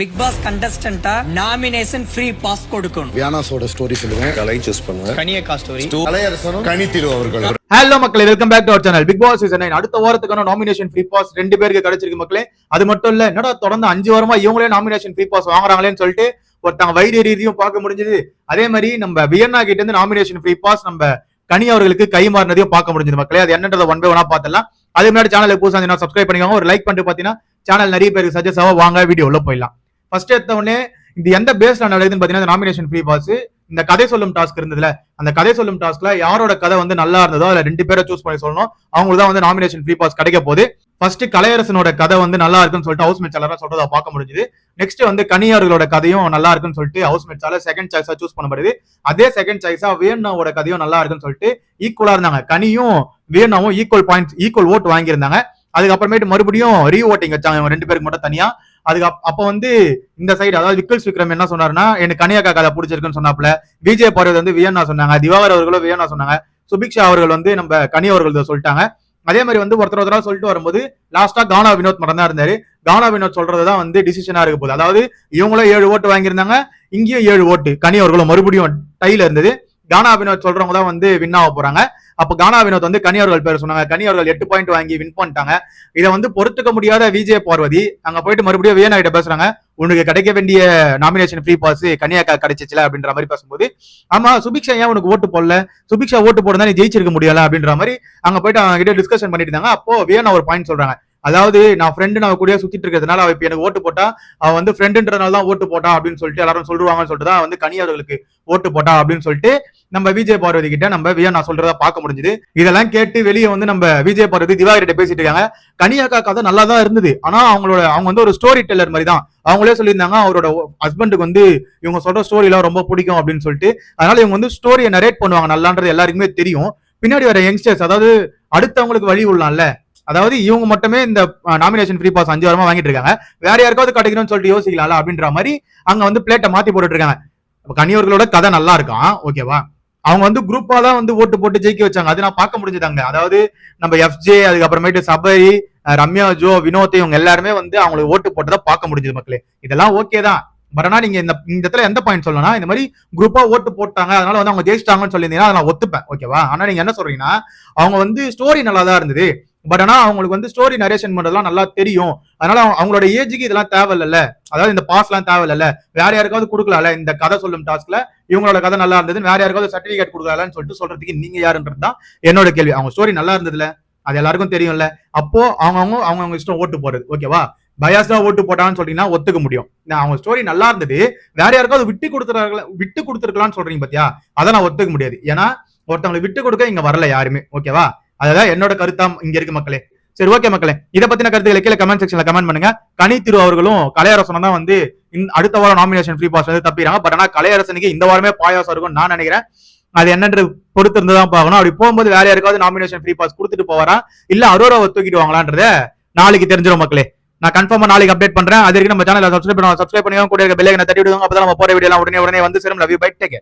Big Boss கண்டஸ்டன்டா nomination free pass கொடுக்கணும். வியானாஸோட ஸ்டோரி சொல்லுவேன் கலை சூஸ் பண்ணுவேன் கனியக்கா ஸ்டோரி கலையரசனும் கனித்திரு அவர்கள். ஹலோ மக்களே welcome back to our channel Bigg Boss season அடுத்த வாரத்துக்கான நாமினேஷன் ஃப்ரீ பாஸ் ரெண்டு பேருக்கு கிடைச்சிருக்கு மக்களே. அது மட்டும் இல்ல என்னடா தொடர்ந்து அஞ்சு வாரமா இவங்களே நாமினேஷன் ஃப்ரீ பாஸ் வாங்குறாங்களேன்னு சொல்லிட்டு ஒருத்தங்க வைத்திய ரீதியும் பார்க்க முடிஞ்சது. அதே மாதிரி நம்ம வியன்னா கிட்ட இருந்து நாமினேஷன் ஃப்ரீ பாஸ் நம்ம கனி அவர்களுக்கு கை மாறினதையும் பார்க்க முடிஞ்சது மக்களே. அது என்னன்றத ஒன் பை ஒன்னா பார்த்தலாம் அதே முன்னாடி சேனலுக்கு புதுசாக சப்ஸ்கிரைப் பண்ணிக்கோங்க. ஒரு லைக் பண்ணிட்டு பார்த்தீங்கன்னா சேனல் நிறைய பேருக்கு சஜஸ்ட் ஆக வாங்க வீடியோ உள்ள போயிடலாம். ஃபர்ஸ்ட் எடுத்த உடனே இது எந்த பேஸ்ல நடக்குதுன்னு பாத்தீங்கன்னா நாமினேஷன் ஃப்ரீ பாஸ் இந்த கதை சொல்லும் டாஸ்க் இருந்ததுல அந்த கதை சொல்லும் டாஸ்க்ல யாரோட கதை வந்து நல்லா இருந்ததோ அதுல ரெண்டு பேரை சூஸ் பண்ணி சொல்லணும். அவங்களுக்கு தான் வந்து நாமினேஷன் ஃப்ரீ பாஸ் கிடைக்க போகுது. ஃபர்ஸ்ட் கலையரசனோட கதை வந்து நல்லா இருக்குன்னு சொல்லிட்டு ஹவுஸ் மேட்ச் எல்லாரும் சொல்றதா பார்க்க முடிஞ்சுது. நெக்ஸ்ட் வந்து கனியார்களோட கதையும் நல்லா இருக்குன்னு சொல்லிட்டு ஹவுஸ் மேட்சால செகண்ட் சாய்ஸா சூஸ் பண்ணப்படுது. அதே செகண்ட் சாய்ஸா வேணாவோட கதையும் நல்லா இருக்குன்னு சொல்லிட்டு ஈக்குவலா இருந்தாங்க. கனியும் வேணாவும் ஈக்குவல் பாயிண்ட் ஈக்குவல் ஓட் வாங்கியிருந்தாங்க. அதுக்கப்புறமேட்டு மறுபடியும் ரீ ஓட்டிங் வச்சாங்க இவங்க ரெண்டு பேருக்கு மட்டும் தனியா. அதுக்கு அப்ப வந்து இந்த சைடு அதாவது விக்கல்ஸ் விக்ரம் என்ன சொன்னாருன்னா எனக்கு கனியாக்கா கதை பிடிச்சிருக்குன்னு சொன்னாப்ல விஜய் பார்வதி வந்து வியன்னா சொன்னாங்க திவாகர் அவர்களும் வியன்னா சொன்னாங்க. சுபிக்ஷா அவர்கள் வந்து நம்ம கனி அவர்கள் சொல்லிட்டாங்க. அதே மாதிரி வந்து ஒருத்தர் ஒருத்தரா சொல்லிட்டு வரும்போது லாஸ்டா கானா வினோத் மட்டும் தான் இருந்தாரு. கானா வினோத் சொல்றதுதான் வந்து டிசிஷனா இருக்க போகுது. அதாவது இவங்களும் ஏழு ஓட்டு வாங்கியிருந்தாங்க இங்கேயும் ஏழு ஓட்டு. கனி அவர்களும் மறுபடியும் டைல இருந்தது. கானா வினோத் சொல்றவங்க தான் வந்து வின் ஆக போறாங்க. அப்ப கானா வினோத் வந்து கனியவர்கள் பேர் சொன்னாங்க. கனியவர்கள் எட்டு பாயிண்ட் வாங்கி வின் பண்ணிட்டாங்க. இதை வந்து பொறுத்துக்க முடியாத விஜய் பார்வதி அங்க போயிட்டு மறுபடியும் வியனா கிட்ட பேசுறாங்க. உனக்கு கிடைக்க வேண்டிய நாமினேஷன் ஃப்ரீ பாஸ் கன்னியாக்கா கிடைச்சிச்சுல அப்படின்ற மாதிரி பேசும்போது ஆமா சுபிக்ஷா ஏன் உனக்கு ஓட்டு போடல? சுபிக்ஷா ஓட்டு போடுறதா நீ ஜெயிச்சிருக்க முடியல அப்படின்ற மாதிரி அங்க போயிட்டு அவங்க கிட்ட டிஸ்கஷன் பண்ணிட்டு இருந்தாங்க. அப்போ வியனா ஒரு பாயிண்ட் சொல்றாங்க. அதாவது நான் ஃப்ரெண்டு நான் கூட சுத்திட்டு இருக்கிறதுனால அவ இப்ப எனக்கு ஓட்டு போட்டா அவ வந்து ஃப்ரெண்டுன்றனால தான் ஓட்டு போட்டா அப்படின்னு சொல்லிட்டு எல்லாரும் சொல்லுவாங்கன்னு சொல்லிட்டு தான் வந்து கனியார்களுக்கு ஓட்டு போட்டா அப்படின்னு சொல்லிட்டு நம்ம விஜய் பார்வதி கிட்ட நம்ம வியனா சொல்றதா பார்க்க முடிஞ்சுது. இதெல்லாம் கேட்டு வெளியே வந்து நம்ம விஜய் பார்வதி திவாகர் பேசிட்டு இருக்காங்க. கனியாக்கா கதை நல்லா தான் இருந்தது. ஆனா அவங்களோட அவங்க வந்து ஒரு ஸ்டோரி டெல்லர் மாதிரி தான். அவங்களே சொல்லியிருந்தாங்க அவரோட ஹஸ்பண்டுக்கு வந்து இவங்க சொல்ற ஸ்டோரி எல்லாம் ரொம்ப பிடிக்கும் அப்படின்னு சொல்லிட்டு. அதனால இவங்க வந்து ஸ்டோரியை நரேட் பண்ணுவாங்க நல்லான்றது எல்லாருக்குமே தெரியும். பின்னாடி வர யங்ஸ்டர்ஸ் அதாவது அடுத்தவங்களுக்கு வழி விடலாம்ல. அதாவது இவங்க மட்டுமே இந்த நாமினேஷன் ஃப்ரீ பாஸ் அஞ்சு வாரமா வாங்கிட்டு இருக்காங்க. வேற யாருக்காவது கிடைக்கணும்னு சொல்லிட்டு யோசிக்கலாம்ல அப்படின்ற மாதிரி அங்க வந்து பிளேட்டை மாத்தி போட்டுட்டு இருக்காங்க அப்ப கனியவர்களோட கதை நல்லா இருக்கான் ஓகேவா அவங்க வந்து குரூப்பா தான் வந்து ஓட்டு போட்டு ஜெயிக்க வச்சாங்க. அது நான் பார்க்க முடிஞ்சதாங்க அதாவது நம்ம எஃப்ஜே அதுக்கப்புறமேட்டு சபரி ரம்யா ஜோ வினோத் இவங்க எல்லாருமே வந்து அவங்களுக்கு ஓட்டு போட்டதை பார்க்க முடிஞ்சது மக்களே. இதெல்லாம் ஓகே தான். பட் ஆனால் நீங்க இந்த இந்த இடத்துல எந்த பாயிண்ட் சொல்லணும்னா இந்த மாதிரி குரூப்பா ஓட்டு போட்டாங்க அதனால வந்து அவங்க ஜெயிச்சிட்டாங்கன்னு சொல்லியிருந்தீங்கன்னா அதை நான் ஒத்துப்பேன் ஓகேவா ஆனா நீங்க என்ன சொல்றீங்கன்னா அவங்க வந்து ஸ்டோரி நல்லா தான் இருந்தது. பட் ஆனால் அவங்களுக்கு வந்து ஸ்டோரி நரேஷன் பண்ணுறதுலாம் நல்லா தெரியும். அதனால அவங்க- அவங்களோட ஏஜுக்கு இதெல்லாம் தேவையில்ல அதாவது இந்த பாஸ்லாம் தேவையில்ல வேற யாருக்காவது கொடுக்கலாம்ல? இந்த கதை சொல்லும் டாஸ்க்ல இவங்களோட கதை நல்லா இருந்தது வேற யாருக்காவது சர்டிஃபிகேட் கொடுக்கலாம்னு சொல்லிட்டு சொல்றதுக்கு நீங்க யாருன்றது தான் என்னோட கேள்வி. அவங்க ஸ்டோரி நல்லா இருந்ததுல. அது எல்லாருக்கும் தெரியும்ல. அப்போ அவங்கவுங்க அவங்கவுங்க இஷ்டம் ஓட்டு போறது ஓகேவா பயாஸ்டா ஓட்டு போட்டான்னு சொல்றீங்கன்னா ஒத்துக்க முடியும். நான் அவங்க ஸ்டோரி நல்லா இருந்தது. வேற யாருக்காவது விட்டு கொடுத்துறாங்களா விட்டு கொடுத்துருக்கலாம்னு சொல்றீங்க பாத்தியா? அதை நான் ஒத்துக்க முடியாது. ஏன்னா ஒருத்தவங்களை விட்டு கொடுக்க இங்க வரல யாருமே. ஓகேவா அதுதான் என்னோட கருத்தா இங்க இருக்கு மக்களே. சரி ஓகே மக்களே. இதை பத்தின கருத்துக்களை கீழே கமெண்ட் செக்ஷன்ல கமெண்ட் பண்ணுங்க. கனி திரு அவர்களும் கலையரசனும் தான் வந்து அடுத்த வாரம் நாமினேஷன் ஃப்ரீ பாஸ் வந்து தப்பிடுறாங்க. பட் ஆனா கலையரசனுக்கு இந்த வாரமே பாயாசம் இருக்கும் நான் நினைக்கிறேன். அது என்னன்று பொறுத்து இருந்து தான் பார்க்கணும். அப்படி போகும்போது வேற யாருக்காவது நாமினேஷன் ஃப்ரீ பாஸ் கொடுத்துட்டு போவாரா? இல்ல அரோராவை தூக்கிட்டு வாங்களான்றத நாளைக்கு தெரிஞ்சிடும் மக்களே. நான் கன்ஃபார்மா நாளைக்கு அப்டேட் பண்றேன். அது நம்ம சேனல் சப்ஸ்கிரைப் பண்ணுவோம் சப்ஸ்கிரைப் பண்ணிக்கோங்க கூட இருக்க பெல்லைக்கனை தட்டி விடுவாங்க அப்பதான் நம்ம போற வீடியோ உடனே உடனே வந்து சேரும். Love you bye take